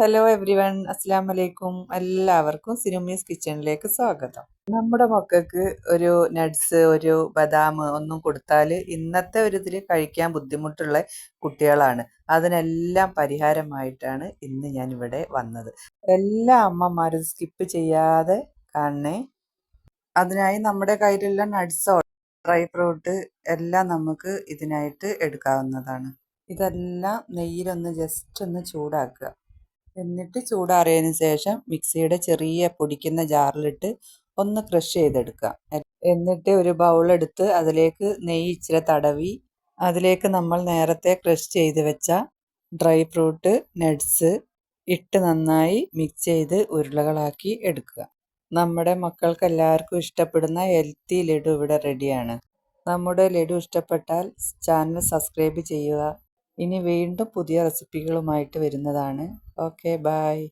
Hello every one അസ്സാം വലൈക്കും എല്ലാവർക്കും സിനുമീസ് കിച്ചണിലേക്ക് സ്വാഗതം. നമ്മുടെ മക്കൾക്ക് ഒരു നട്ട്സ് ഒരു ബദാം ഒന്നും കൊടുത്താൽ ഇന്നത്തെ ഒരു ഇതിൽ കഴിക്കാൻ ബുദ്ധിമുട്ടുള്ള കുട്ടികളാണ്. അതിനെല്ലാം പരിഹാരമായിട്ടാണ് ഇന്ന് ഞാൻ ഇവിടെ വന്നത്. എല്ലാ അമ്മമാരും സ്കിപ്പ് ചെയ്യാതെ കാണണേ. അതിനായി നമ്മുടെ കയ്യിലുള്ള നട്ട്സോ ഡ്രൈ ഫ്രൂട്ട് എല്ലാം നമുക്ക് ഇതിനായിട്ട് എടുക്കാവുന്നതാണ്. ഇതെല്ലാം നെയ്യിലൊന്ന് ജസ്റ്റ് ഒന്ന് ചൂടാക്കുക. എന്നിട്ട് ചൂടാറിയതിന് ശേഷം മിക്സിയുടെ ചെറിയ പൊടിക്കുന്ന ജാറിലിട്ട് ഒന്ന് ക്രഷ് ചെയ്തെടുക്കുക. എന്നിട്ട് ഒരു ബൗളെടുത്ത് അതിലേക്ക് നെയ്യ് ഇച്ചിരി തടവി അതിലേക്ക് നമ്മൾ നേരത്തെ ക്രഷ് ചെയ്ത് വെച്ച ഡ്രൈ ഫ്രൂട്ട് നട്ട്സ് ഇട്ട് നന്നായി മിക്സ് ചെയ്ത് ഉരുളകളാക്കി എടുക്കുക. നമ്മുടെ മക്കൾക്ക് എല്ലാവർക്കും ഇഷ്ടപ്പെടുന്ന ഹെൽത്തി ലഡു ഇവിടെ റെഡിയാണ് നമ്മുടെ ലഡു ഇഷ്ടപ്പെട്ടാൽ ചാനൽ സബ്സ്ക്രൈബ് ചെയ്യുക. ഇനി വീണ്ടും പുതിയ റെസിപ്പികളുമായിട്ട് വരുന്നതാണ്. Okay bye